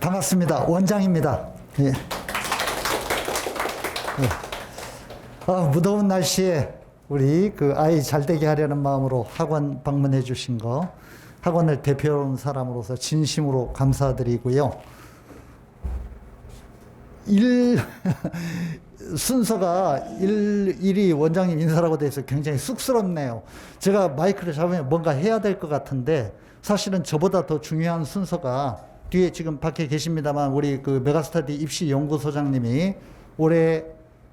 반갑습니다. 원장입니다. 예. 예. 아, 무더운 날씨에 우리 그 아이 잘 되게 하려는 마음으로 학원 방문해 주신 거 학원을 대표하는 사람으로서 진심으로 감사드리고요. 일 순서가 일, 일이 원장님 인사라고 돼 있어 굉장히 쑥스럽네요. 제가 마이크를 잡으면 뭔가 해야 될 것 같은데 사실은 저보다 더 중요한 순서가 뒤에 지금 밖에 계십니다만 우리 그 메가스터디 입시 연구소장님이 올해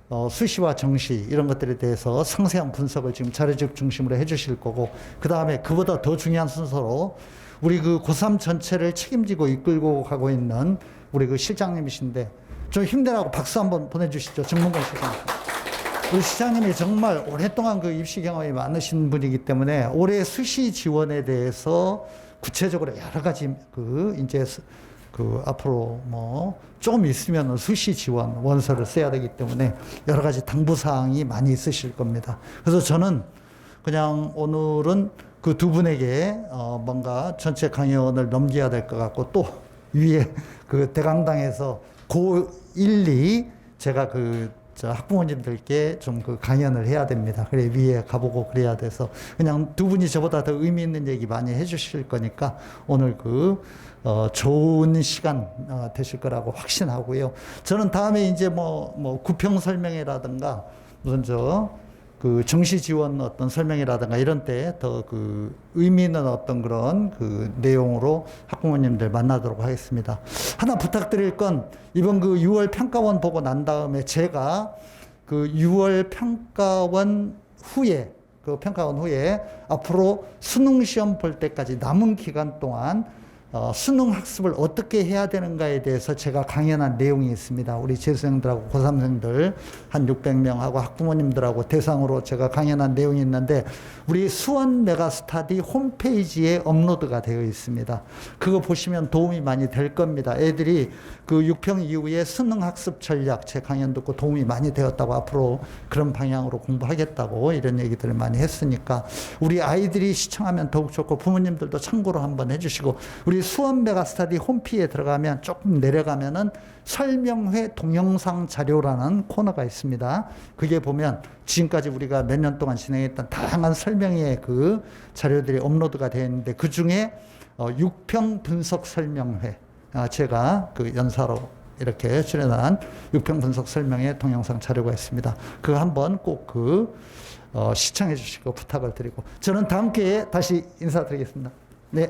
어, 수시와 정시 이런 것들에 대해서 상세한 분석을 지금 자료집 중심으로 해주실 거고 그 다음에 그보다 더 중요한 순서로 우리 그 고3 전체를 책임지고 이끌고 가고 있는 우리 그 실장님이신데 좀 힘내라고 박수 한번 보내주시죠 정문건 실장님. 우리 시장님이 정말 오랫동안 그 입시 경험이 많으신 분이기 때문에 올해 수시 지원에 대해서 구체적으로 여러 가지 그 이제 스- 그 앞으로 뭐 조금 있으면 수시 지원 원서를 써야 되기 때문에 여러 가지 당부 사항이 많이 있으실 겁니다. 그래서 저는 그냥 오늘은 그 두 분에게 어 뭔가 전체 강연을 넘겨야 될 것 같고 또 위에 그 대강당에서 고 1, 2 제가 그 저 학부모님들께 좀 그 강연을 해야 됩니다. 그래 위에 가보고 그래야 돼서 그냥 두 분이 저보다 더 의미 있는 얘기 많이 해주실 거니까 오늘 그 어, 좋은 시간 어, 되실 거라고 확신하고요. 저는 다음에 이제 뭐뭐 구평 설명회라든가 무슨 저 그 정시 지원 어떤 설명이라든가 이런 때 더 그 의미 있는 어떤 그런 그 내용으로 학부모님들 만나도록 하겠습니다. 하나 부탁드릴 건 이번 그 6월 평가원 보고 난 다음에 제가 그 6월 평가원 후에 그 평가원 후에 앞으로 수능 시험 볼 때까지 남은 기간 동안 어, 수능 학습을 어떻게 해야 되는가에 대해서 제가 강연한 내용이 있습니다. 우리 재수생들하고 고3생들 한 600명하고 학부모님들하고 대상으로 제가 강연한 내용이 있는데 우리 수원 메가스타디 홈페이지에 업로드가 되어 있습니다. 그거 보시면 도움이 많이 될 겁니다. 애들이 그 6평 이후에 수능 학습 전략 제 강연 듣고 도움이 많이 되었다고 앞으로 그런 방향으로 공부하겠다고 이런 얘기들을 많이 했으니까 우리 아이들이 시청하면 더욱 좋고 부모님들도 참고로 한번 해주시고 우리 수원 메가스타디 홈피에 들어가면 조금 내려가면은 설명회 동영상 자료라는 코너가 있습니다. 그게 보면 지금까지 우리가 몇 년 동안 진행했던 다양한 설명회 그 자료들이 업로드가 되어 있는데 그 중에 어, 6평 분석 설명회 아, 제가 그 연사로 이렇게 출연한 6평 분석 설명회 동영상 자료가 있습니다. 그거 한번 꼭그 어, 시청해 주시고 부탁을 드리고 저는 다음 기회에 다시 인사드리겠습니다. 네.